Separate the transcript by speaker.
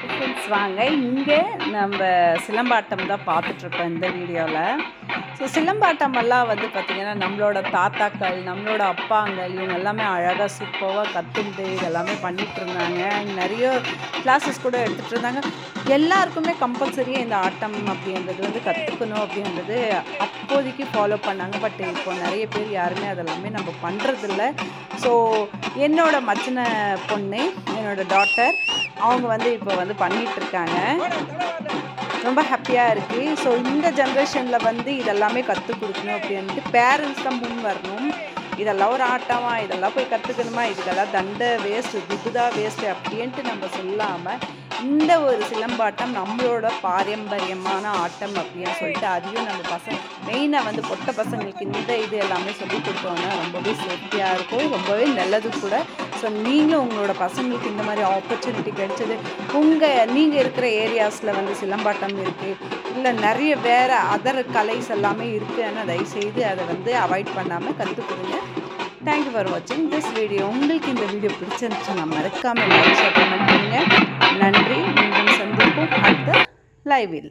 Speaker 1: Friends வாங்க. இங்கே நம்ம சிலம்பாட்டம் தான் பார்த்துட்ருக்கோம் இந்த வீடியோவில் ஸோ சிலம்பாட்டம் எல்லாம் வந்து பார்த்திங்கன்னா நம்மளோட தாத்தாக்கள் நம்மளோட அப்பாங்கள் இவங்க எல்லாமே அழகாக சூப்பராக கற்றுண்டு இதெல்லாமே பண்ணிகிட்டு இருந்தாங்க நிறைய கிளாஸஸ் கூட எடுத்துகிட்டு இருந்தாங்க எல்லாருக்குமே கம்பல்சரியாக இந்த ஆட்டம் அப்படின்றது வந்து கற்றுக்கணும் அப்படின்றது அப்போதைக்கு ஃபாலோ பண்ணாங்க. பட் இப்போ நிறைய பேர் யாருமே அதெல்லாமே நம்ம பண்ணுறதில்ல ஸோ என்னோடய மச்சின பொண்ணு என்னோட டாட்டர் அவங்க வந்து இப்போ வந்து பண்ணிட்டு இருக்காங்க ரொம்ப ஹாப்பியாக இருக்குது ஸோ இந்த ஜென்ரேஷனில் வந்து இதெல்லாமே கற்றுக் கொடுக்கணும் அப்படின்ட்டு பேரண்ட்ஸ் தான் முன் வரணும் இதெல்லாம் ஒரு ஆட்டமா இதெல்லாம் போய் கற்றுக்கணுமா இதுக்கெல்லாம் தண்டை வேஸ்ட்டு துட்டு வேஸ்ட்டு அப்படின்ட்டு நம்ம சொல்லாமல் இந்த ஒரு சிலம்பாட்டம் நம்மளோட பாரம்பரியமான ஆட்டம் அப்படின்னு சொல்லிட்டு அதையும் நம்ம பசங்க மெயினாக வந்து பொட்ட பசங்களுக்கு இந்த இது எல்லாமே சொல்லி கொடுத்தோன்னா ரொம்பவே சேஃப்டியாக இருக்கும். ரொம்பவே நல்லது கூட. ஸோ நீங்களும் உங்களோட பசங்களுக்கு இந்த மாதிரி ஆப்பர்ச்சுனிட்டி கிடைச்சது. உங்கள் நீங்கள் இருக்கிற ஏரியாஸில் வந்து சிலம்பாட்டம் இருக்குது இல்லை நிறைய வேறு அதர் கலைஸ் எல்லாமே இருக்குதுன்னு தயவுசெய்து அதை வந்து அவாய்ட் பண்ணாமல் கற்றுக்கொடுங்க தேங்க்யூ ஃபார் வாட்சிங் திஸ் வீடியோ உங்களுக்கு இந்த வீடியோ பிடிச்சிருந்துச்சுன்னா மறக்காமல் லைக் ஷேர் பண்ணுங்க. நன்றி. மீண்டும் சந்திப்போம். அடுத்த லைவில்